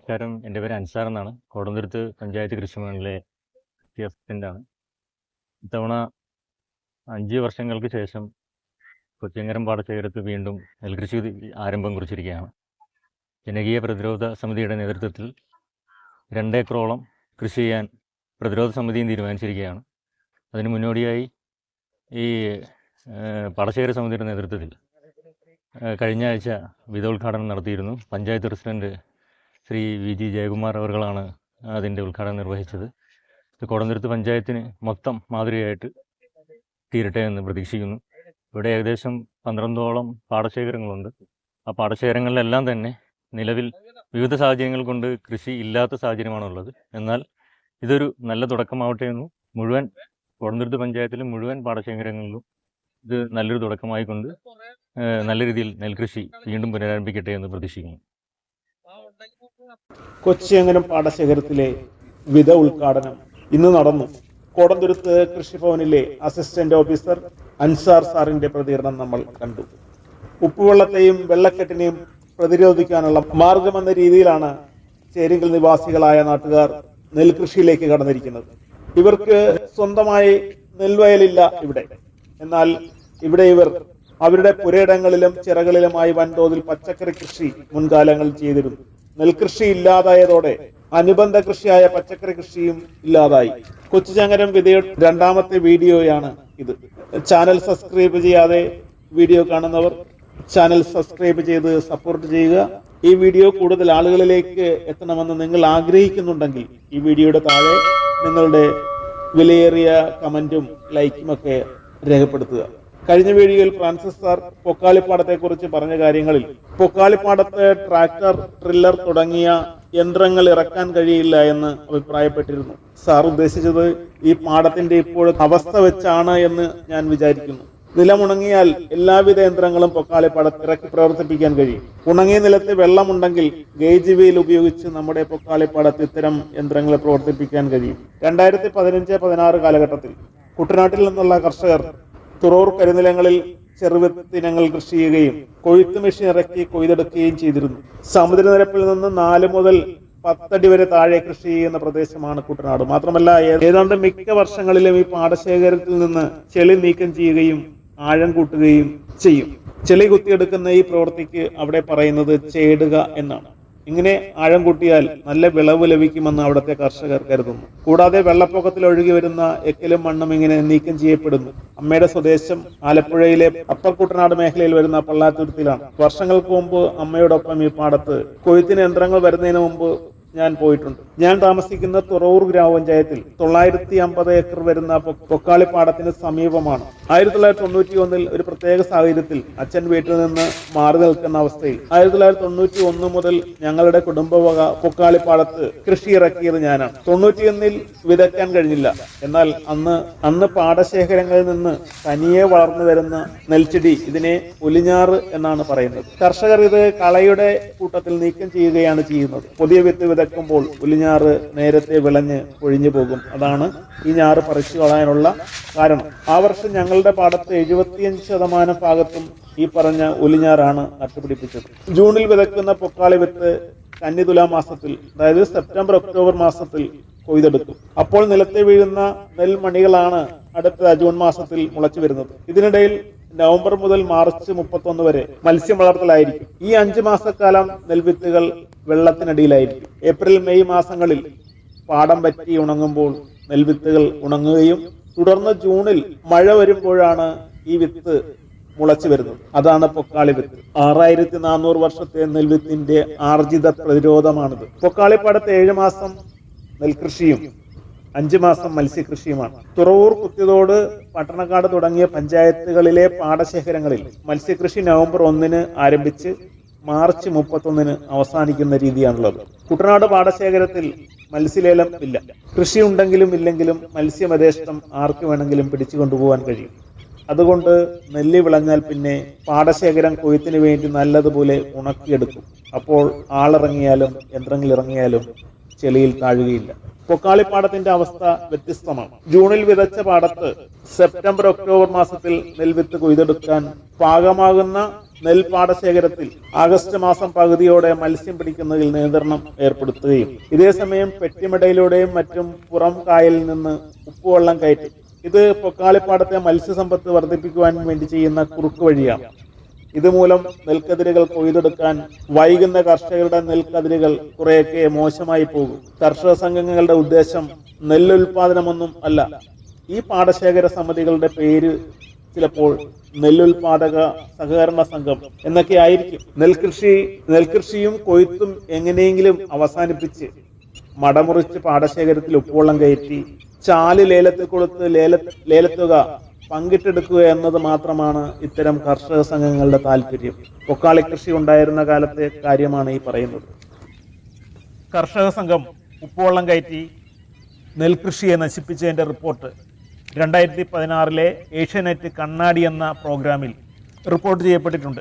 നമസ്കാരം എന്റെ പേര് അൻസാർ എന്നാണ് കോടന്തുരുത്ത് പഞ്ചായത്ത് കൃഷിഭവനിലെ അസിസ്റ്റന്റാണ് ഇത്തവണ അഞ്ച് വർഷങ്ങൾക്ക് ശേഷം കൊച്ചിയങ്കരം പാടശേഖരത്ത് വീണ്ടും നെൽകൃഷി ആരംഭം കുറിച്ചിരിക്കുകയാണ്. ജനകീയ പ്രതിരോധ സമിതിയുടെ നേതൃത്വത്തിൽ രണ്ടേക്കറോളം കൃഷി ചെയ്യാൻ പ്രതിരോധ സമിതിയും തീരുമാനിച്ചിരിക്കുകയാണ്. അതിന് മുന്നോടിയായി ഈ പാടശേഖര സമിതിയുടെ നേതൃത്വത്തിൽ കഴിഞ്ഞ ആഴ്ച വിധോദ്ഘാടനം നടത്തിയിരുന്നു panchayat president Shri V G Jayakumar അവർകളാണ് അതിന്റെ ഉദ്ഘാടനം നിർവഹിച്ചത്. ഇത് കോടന്തുരുത്ത് പഞ്ചായത്തിന് മൊത്തം മാതൃകയായിട്ട് തീരട്ടെ എന്ന് പ്രതീക്ഷിക്കുന്നു. ഇവിടെ ഏകദേശം പന്ത്രണ്ടോളം പാടശേഖരങ്ങളുണ്ട്. ആ പാടശേഖരങ്ങളിലെല്ലാം തന്നെ നിലവിൽ വിവിധ സാഹചര്യങ്ങൾ കൊണ്ട് കൃഷി ഇല്ലാത്ത സാഹചര്യമാണുള്ളത്. എന്നാൽ ഇതൊരു നല്ല തുടക്കമാവട്ടെ എന്ന് മുഴുവൻ കോടന്തുരുത്ത് പഞ്ചായത്തിലും മുഴുവൻ പാടശേഖരങ്ങളിലും ഇത് നല്ലൊരു തുടക്കമായിക്കൊണ്ട് നല്ല രീതിയിൽ നെൽകൃഷി വീണ്ടും പുനരാരംഭിക്കട്ടെ എന്ന് പ്രതീക്ഷിക്കുന്നു. കൊച്ചിയങ്ങനം പാടശേഖരത്തിലെ വിത ഉദ്ഘാടനം ഇന്ന് നടന്നു. കോടന്തുരുത്ത് കൃഷിഭവനിലെ അസിസ്റ്റന്റ് ഓഫീസർ അൻസാർ സാറിന്റെ പ്രതികരണം നമ്മൾ കണ്ടു. ഉപ്പുവെള്ളത്തെയും വെള്ളക്കെട്ടിനെയും പ്രതിരോധിക്കാനുള്ള മാർഗമെന്ന രീതിയിലാണ് ചേരിങ്കൽ നിവാസികളായ നാട്ടുകാർ നെൽകൃഷിയിലേക്ക് കടന്നിരിക്കുന്നത്. ഇവർക്ക് സ്വന്തമായി നെൽവയലില്ല ഇവിടെ. എന്നാൽ ഇവിടെ ഇവർ അവരുടെ പുരയിടങ്ങളിലും ചിറകളിലുമായി വൻതോതിൽ പച്ചക്കറി കൃഷി മുൻകാലങ്ങളിൽ ചെയ്തിരുന്നു. നെൽകൃഷി ഇല്ലാതായതോടെ അനുബന്ധ കൃഷിയായ പച്ചക്കറി കൃഷിയും ഇല്ലാതായി. കൊച്ചുചങ്ങരം വിധയുടെ രണ്ടാമത്തെ വീഡിയോയാണ് ഇത്. ചാനൽ സബ്സ്ക്രൈബ് ചെയ്യാതെ വീഡിയോ കാണുന്നവർ ചാനൽ സബ്സ്ക്രൈബ് ചെയ്ത് സപ്പോർട്ട് ചെയ്യുക. ഈ വീഡിയോ കൂടുതൽ ആളുകളിലേക്ക് എത്തണമെന്ന് നിങ്ങൾ ആഗ്രഹിക്കുന്നുണ്ടെങ്കിൽ ഈ വീഡിയോയുടെ താഴെ നിങ്ങളുടെ വിലയേറിയ കമന്റും ലൈക്കും ഒക്കെ രേഖപ്പെടുത്തുക. കഴിഞ്ഞ വീഡിയോയിൽ ഫ്രാൻസിസ് സാർ പൊക്കാളിപ്പാടത്തെ കുറിച്ച് പറഞ്ഞ കാര്യങ്ങളിൽ പൊക്കാളിപ്പാടത്തെ ട്രാക്ടർ ട്രില്ലർ തുടങ്ങിയ യന്ത്രങ്ങൾ ഇറക്കാൻ കഴിയില്ല എന്ന് അഭിപ്രായപ്പെട്ടിരുന്നു. സാർ ഉദ്ദേശിച്ചത് ഈ പാടത്തിന്റെ ഇപ്പോഴത്തെ അവസ്ഥ വെച്ചാണ് എന്ന് ഞാൻ വിചാരിക്കുന്നു. നിലമുണങ്ങിയാൽ എല്ലാവിധ യന്ത്രങ്ങളും പൊക്കാളിപ്പാടത്ത് ഇറക്കി പ്രവർത്തിപ്പിക്കാൻ കഴിയും. ഉണങ്ങിയ നിലത്ത് വെള്ളമുണ്ടെങ്കിൽ ഗേജ് വീൽ ഉപയോഗിച്ച് നമ്മുടെ പൊക്കാളിപ്പാടത്ത് ഇത്തരം യന്ത്രങ്ങളെ പ്രവർത്തിപ്പിക്കാൻ കഴിയും. രണ്ടായിരത്തി പതിനഞ്ച് പതിനാറ് കാലഘട്ടത്തിൽ കുട്ടനാട്ടിൽ നിന്നുള്ള കർഷകർ തുറൂർ കരിനിലങ്ങളിൽ ചെറുവിത്തിനങ്ങൾ കൃഷി ചെയ്യുകയും കൊയ്ത്ത് മെഷീൻ ഇറക്കി കൊയ്തെടുക്കുകയും ചെയ്തിരുന്നു. സമുദ്രനിരപ്പിൽ നിന്ന് നാല് മുതൽ പത്തടി വരെ താഴെ കൃഷി ചെയ്യുന്ന പ്രദേശമാണ് കുട്ടനാട്. മാത്രമല്ല ഏതാണ്ട് മിക്ക വർഷങ്ങളിലും ഈ പാടശേഖരത്തിൽ നിന്ന് ചെളി നീക്കം ചെയ്യുകയും ആഴം കൂട്ടുകയും ചെയ്യും. ചെളി കുത്തിയെടുക്കുന്ന ഈ പ്രവൃത്തിക്ക് അവിടെ പറയുന്നത് ചേടുക എന്നാണ്. ഇങ്ങനെ ആഴം കൂട്ടിയാൽ നല്ല വിളവ് ലഭിക്കുമെന്ന് അവിടുത്തെ കർഷകർ കരുതുന്നു. കൂടാതെ വെള്ളപ്പൊക്കത്തിൽ ഒഴുകി വരുന്ന എക്കലും മണ്ണും ഇങ്ങനെ നീക്കം ചെയ്യപ്പെടുന്നു. അമ്മയുടെ സ്വദേശം ആലപ്പുഴയിലെ അപ്പർ കുട്ടനാട് മേഖലയിൽ വരുന്ന പള്ളാത്തുരുത്തിലാണ് വർഷങ്ങൾക്ക് മുമ്പ് അമ്മയോടൊപ്പം ഈ പാടത്ത് കൊയ്ത്തിന് യന്ത്രങ്ങൾ വരുന്നതിന് മുമ്പ് ഞാൻ പോയിട്ടുണ്ട്. ഞാൻ താമസിക്കുന്ന തുറവൂർ ഗ്രാമപഞ്ചായത്തിൽ തൊള്ളായിരത്തി അമ്പത് ഏക്കർ വരുന്ന പൊക്കാളിപ്പാടത്തിന് സമീപമാണ്. ആയിരത്തി തൊള്ളായിരത്തി തൊണ്ണൂറ്റി ഒന്നിൽ ഒരു പ്രത്യേക സാഹചര്യത്തിൽ അച്ഛൻ വീട്ടിൽ നിന്ന് മാറി നിൽക്കുന്ന അവസ്ഥയിൽ ആയിരത്തി തൊള്ളായിരത്തി തൊണ്ണൂറ്റി ഒന്ന് മുതൽ ഞങ്ങളുടെ കുടുംബവക പൊക്കാളിപ്പാടത്ത് കൃഷി ഇറക്കിയത് ഞാനാണ്. തൊണ്ണൂറ്റിയൊന്നിൽ വിതയ്ക്കാൻ കഴിഞ്ഞില്ല. എന്നാൽ അന്ന് അന്ന് പാടശേഖരങ്ങളിൽ നിന്ന് തനിയെ വളർന്നു വരുന്ന നെൽച്ചെടി ഇതിനെ ഒലിഞ്ഞാറ് എന്നാണ് പറയുന്നത്. കർഷകർ ഇത് കളയുടെ കൂട്ടത്തിൽ നീക്കം ചെയ്യുകയാണ് ചെയ്യുന്നത്. പുതിയ വിത്ത് വിതയ്ക്കുമ്പോൾ പുലിഞ്ഞാറ് നേരത്തെ വിളഞ്ഞ് ഒഴിഞ്ഞു പോകും. അതാണ് ഈ ഞാറ് പറിച്ചു കളയാനുള്ള കാരണം. ആ വർഷം ഞങ്ങളുടെ പാടത്ത് എഴുപത്തിയഞ്ച് ശതമാനം ഭാഗത്തും ഈ പറഞ്ഞ ഒലിഞ്ഞാറാണ് നട്ടുപിടിപ്പിച്ചത്. ജൂണിൽ വിതയ്ക്കുന്ന പൊക്കാളി വിത്ത് കന്നിതുലാ മാസത്തിൽ അതായത് സെപ്റ്റംബർ ഒക്ടോബർ മാസത്തിൽ കൊയ്തെടുക്കും അപ്പോൾ നിലത്തെ വീഴുന്ന നെൽമണികളാണ് അടുത്ത ജൂൺ മാസത്തിൽ മുളച്ചു വരുന്നത്. ഇതിനിടയിൽ നവംബർ മുതൽ മാർച്ച് മുപ്പത്തൊന്ന് വരെ മത്സ്യം വളർത്തലായിരിക്കും. ഈ അഞ്ചു മാസക്കാലം നെൽവിത്തുകൾ വെള്ളത്തിനടിയിലായിരിക്കും. ഏപ്രിൽ മെയ് മാസങ്ങളിൽ പാടം പറ്റി ഉണങ്ങുമ്പോൾ നെൽവിത്തുകൾ ഉണങ്ങുകയും തുടർന്ന് ജൂണിൽ മഴ വരുമ്പോഴാണ് ഈ വിത്ത് മുളച്ചു വരുന്നത്. അതാണ് പൊക്കാളി വിത്ത്. ആറായിരത്തി നാനൂറ് വർഷത്തെ നെൽവിത്തിന്റെ ആർജിത പ്രതിരോധമാണിത്. പൊക്കാളിപ്പാടത്ത് ഏഴ് മാസം നെൽകൃഷിയും അഞ്ചു മാസം മത്സ്യകൃഷിയുമാണ്. തുറവൂർ കുത്തിയതോട് പട്ടണക്കാട് തുടങ്ങിയ പഞ്ചായത്തുകളിലെ പാടശേഖരങ്ങളിൽ മത്സ്യകൃഷി നവംബർ ഒന്നിന് ആരംഭിച്ച് മാർച്ച് മുപ്പത്തൊന്നിന് അവസാനിക്കുന്ന രീതിയാണുള്ളത്. കുട്ടനാട് പാടശേഖരത്തിൽ മത്സ്യലേലം ഇല്ല. കൃഷി ഉണ്ടെങ്കിലും ഇല്ലെങ്കിലും മത്സ്യമതേഷ്ടം ആർക്ക് വേണമെങ്കിലും പിടിച്ചു കൊണ്ടുപോകാൻ കഴിയും. അതുകൊണ്ട് നെല്ല് വിളഞ്ഞാൽ പിന്നെ പാടശേഖരം കൊയ്ത്തിന് വേണ്ടി നല്ലതുപോലെ ഉണക്കിയെടുക്കും. അപ്പോൾ ആളിറങ്ങിയാലും യന്ത്രങ്ങൾ ഇറങ്ങിയാലും ചെളിയിൽ താഴുകയില്ല. പൊക്കാളിപ്പാടത്തിന്റെ അവസ്ഥ വ്യത്യസ്തമാണ്. ജൂണിൽ വിതച്ച പാടത്ത് സെപ്റ്റംബർ ഒക്ടോബർ മാസത്തിൽ നെൽവിത്ത് കൊയ്തെടുക്കാൻ പാകമാകുന്ന നെൽപാടശേഖരത്തിൽ ആഗസ്റ്റ് മാസം പകുതിയോടെ മത്സ്യം പിടിക്കുന്നതിൽ നിയന്ത്രണം ഏർപ്പെടുത്തുകയും ഇതേസമയം പെട്ടിമടയിലൂടെയും മറ്റും പുറം കായലിൽ നിന്ന് ഉപ്പുവെള്ളം കയറ്റും. ഇത് പൊക്കാളിപ്പാടത്തെ മത്സ്യസമ്പത്ത് വർദ്ധിപ്പിക്കുവാൻ വേണ്ടി ചെയ്യുന്ന കുറുക്ക് വഴിയാണ്. ഇതുമൂലം നെൽക്കതിരുകൾ കൊയ്തെടുക്കാൻ വൈകുന്ന കർഷകരുടെ നെൽക്കതിരുകൾ കുറെയൊക്കെ മോശമായി പോകും. കർഷക സംഘങ്ങളുടെ ഉദ്ദേശം നെല്ലുൽപാദനമൊന്നും അല്ല. ഈ പാടശേഖര സമിതികളുടെ പേര് ചിലപ്പോൾ നെല്ലുൽപാദക സഹകരണ സംഘം എന്നൊക്കെ ആയിരിക്കും. നെൽകൃഷി നെൽകൃഷിയും കൊയ്ത്തും എങ്ങനെയെങ്കിലും അവസാനിപ്പിച്ച് മടമുറിച്ച് പാടശേഖരത്തിൽ ഉപ്പുവെള്ളം കയറ്റി ചാൽ ലേലത്തിൽ കൊടുത്ത് ലേല ലേലത്തുക പങ്കിട്ടെടുക്കുക എന്നത് മാത്രമാണ് ഇത്തരം കർഷക സംഘങ്ങളുടെ താല്പര്യം. പൊക്കാളി കൃഷി ഉണ്ടായിരുന്ന കാലത്തെ കാര്യമാണ് ഈ പറയുന്നത്. കർഷക സംഘം ഉപ്പുവെള്ളം കയറ്റി നെൽകൃഷിയെ നശിപ്പിച്ചതിന്റെ റിപ്പോർട്ട്. രണ്ടായിരത്തി പതിനാറിലെ ഏഷ്യനെറ്റ് കണ്ണാടി എന്ന പ്രോഗ്രാമിൽ റിപ്പോർട്ട് ചെയ്യപ്പെട്ടിട്ടുണ്ട്.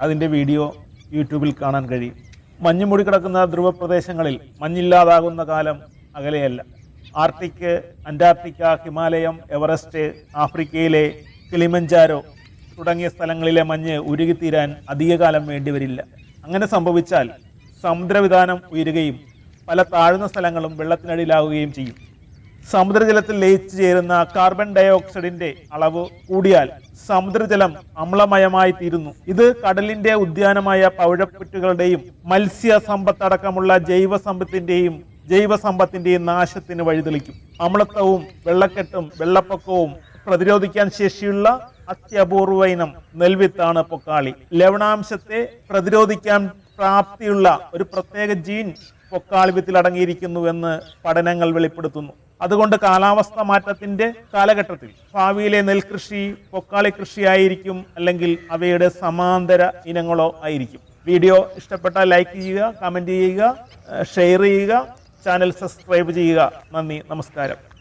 അതിന്റെ വീഡിയോ യൂട്യൂബിൽ കാണാൻ കഴിയും. മഞ്ഞുമൂടി കിടക്കുന്ന ധ്രുവപ്രദേശങ്ങളിൽ മഞ്ഞില്ലാതാകുന്ന കാലം അകലെയല്ല. ആർട്ടിക് അന്റാർട്ടിക്ക ഹിമാലയം എവറസ്റ്റ് ആഫ്രിക്കയിലെ കിളിമഞ്ചാരോ തുടങ്ങിയ സ്ഥലങ്ങളിലെ മഞ്ഞ് ഉരുകിത്തീരാൻ അധികകാലം വേണ്ടിവരില്ല. അങ്ങനെ സംഭവിച്ചാൽ സമുദ്രവിധാനം ഉയരുകയും പല താഴ്ന്ന സ്ഥലങ്ങളും വെള്ളത്തിനടിയിലാവുകയും ചെയ്യും. സമുദ്രജലത്തിൽ ലയിച്ചു ചേരുന്ന കാർബൺ ഡയോക്സൈഡിന്റെ അളവ് കൂടിയാൽ സമുദ്രജലം അമ്ലമയമായി തീരുന്നു. ഇത് കടലിന്റെ ഉദ്യാനമായ പവിഴപ്പുറ്റുകളുടെയും മത്സ്യ സമ്പത്തടക്കമുള്ള ജൈവ സമ്പത്തിന്റെയും ജൈവ സമ്പത്തിന്റെയും നാശത്തിന് വഴിതെളിക്കും. അമ്ലത്വവും വെള്ളക്കെട്ടും വെള്ളപ്പൊക്കവും പ്രതിരോധിക്കാൻ ശേഷിയുള്ള അത്യപൂർവ ഇനം നെൽവിത്താണ് പൊക്കാളി. ലവണാംശത്തെ പ്രതിരോധിക്കാൻ പ്രാപ്തിയുള്ള ഒരു പ്രത്യേക ജീൻ പൊക്കാളി വിത്തിൽ അടങ്ങിയിരിക്കുന്നുവെന്ന് പഠനങ്ങൾ വെളിപ്പെടുത്തുന്നു. അതുകൊണ്ട് കാലാവസ്ഥ മാറ്റത്തിന്റെ കാലഘട്ടത്തിൽ ഭാവിയിലെ നെൽകൃഷി പൊക്കാളി കൃഷിയായിരിക്കും അല്ലെങ്കിൽ അവയുടെ സമാന്തര ഇനങ്ങളോ ആയിരിക്കും. വീഡിയോ ഇഷ്ടപ്പെട്ടാൽ ലൈക്ക് ചെയ്യുക കമന്റ് ചെയ്യുക ഷെയർ ചെയ്യുക. ചാനൽ സബ്സ്ക്രൈബ് ചെയ്യുക. നന്ദി നമസ്കാരം.